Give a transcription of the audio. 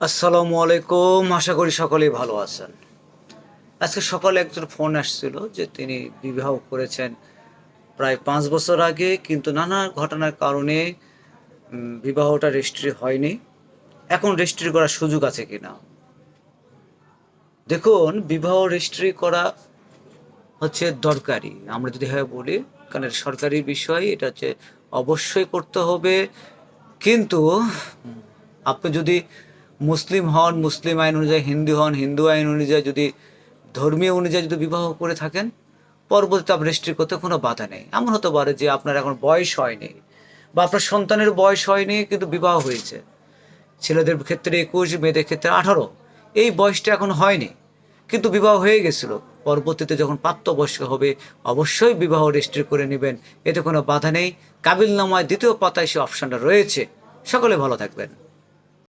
আসসালামু আলাইকুম, আশা করি সকলেই ভালো আছেন। আজকে সকালে একজন ফোন আসছিল যে তিনি বিবাহ করেছেন প্রায় পাঁচ বছর আগে, কিন্তু নানা ঘটনার কারণে বিবাহটা রেজিস্ট্রি হয়নি। এখন রেজিস্ট্রি করার সুযোগ আছে কিনা? দেখুন, বিবাহ রেজিস্ট্রি করা হচ্ছে দরকারি। আমরা যদি হ্যাঁ বলি, কারণ সরকারি বিষয়, এটা হচ্ছে অবশ্যই করতে হবে। কিন্তু, আপনি যদি মুসলিম হন, মুসলিম আইন অনুযায়ী, হিন্দু হন, হিন্দু আইন অনুযায়ী যদি, ধর্মীয় অনুযায়ী যদি বিবাহ করে থাকেন, পরবর্তীতে আপনি রেজিস্ট্রি করতে কোনো বাধা নেই। এমন হতে পারে যে আপনার এখন বয়স হয়নি, বা আপনার সন্তানের বয়স হয়নি, কিন্তু বিবাহ হয়েছে। ছেলেদের ক্ষেত্রে একুশ, মেয়েদের ক্ষেত্রে আঠারো। এই বয়সটা এখন হয়নি, কিন্তু বিবাহ হয়ে গেছিল। পরবর্তীতে যখন প্রাপ্তবয়স্ক হবে, অবশ্যই বিবাহ রেজিস্ট্রি করে নেবেন। এতে কোনো বাধা নেই। কাবিল নামায় দ্বিতীয় পাতায় সে অপশানটা রয়েছে। সকলে ভালো থাকবেন।